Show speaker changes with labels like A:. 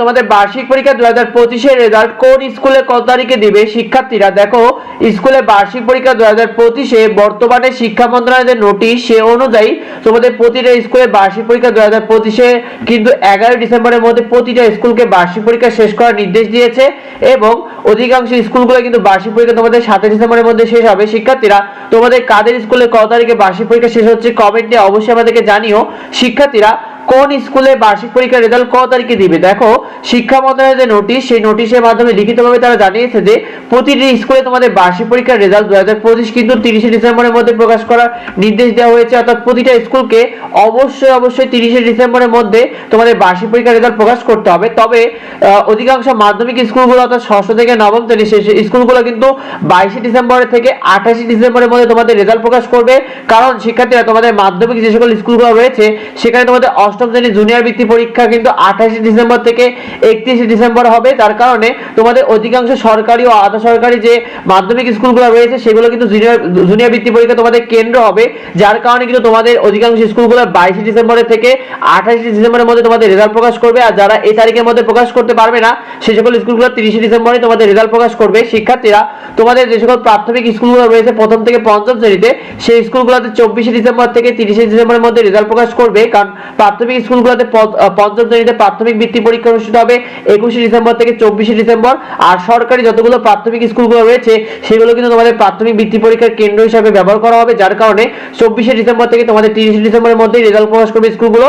A: তোমাদের বার্ষিক পরীক্ষা দু হাজার পঁচিশের রেজাল্ট কোন স্কুলে কত তারিখে দিবে? শিক্ষার্থীরা, দেখো, স্কুলে বার্ষিক পরীক্ষা দু হাজার পঁচিশে বর্তমানে শিক্ষা মন্ত্রণালয়ের নোটিশ সে অনুযায়ী তোমাদের প্রতিটা স্কুলে বার্ষিক পরীক্ষা দু হাজার পঁচিশে কিন্তু এগারো ডিসেম্বরের মধ্যে প্রতিটা স্কুলকে বার্ষিক পরীক্ষা শেষ করার নির্দেশ দিয়েছে এবং অধিকাংশ স্কুলগুলো কিন্তু বার্ষিক পরীক্ষা তোমাদের সাতাশ ডিসেম্বরের মধ্যে শেষ হবে। শিক্ষার্থীরা, তোমাদের কাদের স্কুলে কত তারিখে বার্ষিক পরীক্ষা শেষ হচ্ছে কমেন্টে অবশ্যই আমাদেরকে জানিও। শিক্ষার্থীরা কোন স্কুলে বার্ষিক পরীক্ষার রেজাল্ট কত তারিখে দিবে? দেখো, শিক্ষা মন্ত্রণালয়ের যে নোটিশ সেই নোটিশের মাধ্যমে লিখিতভাবে তারা জানিয়েছে যে, প্রতিটি স্কুলে তোমাদের বার্ষিক পরীক্ষার রেজাল্ট দু হাজার পঁচিশ কিন্তু তিরিশে ডিসেম্বরের মধ্যে প্রকাশ করার নির্দেশ দেওয়া হয়েছে। অর্থাৎ প্রতিটা স্কুলকে অবশ্যই অবশ্যই তিরিশে ডিসেম্বরের মধ্যে তোমাদের বার্ষিক পরীক্ষার রেজাল্ট প্রকাশ করতে হবে। তবে অধিকাংশ মাধ্যমিক স্কুলগুলো অর্থাৎ ষষ্ঠ থেকে নবম শ্রেণি শেষ স্কুলগুলো কিন্তু বাইশে ডিসেম্বর থেকে আঠাশে ডিসেম্বরের মধ্যে তোমাদের রেজাল্ট প্রকাশ করবে। কারণ শিক্ষার্থীরা তোমাদের মাধ্যমিক যে সকল স্কুলগুলো রয়েছে, সেখানে তোমাদের অষ্টম শ্রেণি জুনিয়র বৃত্তি পরীক্ষা কিন্তু আঠাশে ডিসেম্বর থেকে একত্রিশে ডিসেম্বর হবে। তার কারণে তোমাদের অধিকাংশ সরকারি ও আধা সরকারি যে মাধ্যমিক স্কুলগুলো রয়েছে, সেগুলো কিন্তু জুনিয়র জুনিয়র বৃত্তি পরীক্ষা তোমাদের কেন্দ্র হবে। যার কারণে কিন্তু তোমাদের অধিকাংশ স্কুলগুলো বাইশে ডিসেম্বরের থেকে আঠাশে ডিসেম্বরের মধ্যে তোমাদের রেজাল্ট প্রকাশ করবে। আর যারা এই তারিখের মধ্যে প্রকাশ করতে পারবে না সেই সকল স্কুলগুলো তিরিশে ডিসেম্বরে তোমাদের রেজাল্ট প্রকাশ করবে। শিক্ষার্থীরা, তোমাদের যে সকল প্রাথমিক স্কুলগুলো রয়েছে প্রথম থেকে পঞ্চম শ্রেণীতে, সেই স্কুলগুলোতে চব্বিশে ডিসেম্বর থেকে তিরিশে ডিসেম্বরের মধ্যে রেজাল্ট প্রকাশ করবে। কারণ প্রাথমিক স্কুলগুলোতে পঞ্চম শ্রেণীতে প্রাথমিক বৃত্তি পরীক্ষা অনুষ্ঠিত হবে একুশে ডিসেম্বর থেকে চব্বিশে ডিসেম্বর। আর সরকারি যতগুলো প্রাথমিক স্কুলগুলো রয়েছে, সেগুলো কিন্তু তোমাদের প্রাথমিক বৃত্তি পরীক্ষার কেন্দ্র হিসাবে ব্যবহার করা হবে, যার কারণে চব্বিশে ডিসেম্বর থেকে তোমাদের তিরিশে ডিসেম্বরের মধ্যেই রেজাল্ট প্রকাশ করবে স্কুলগুলো।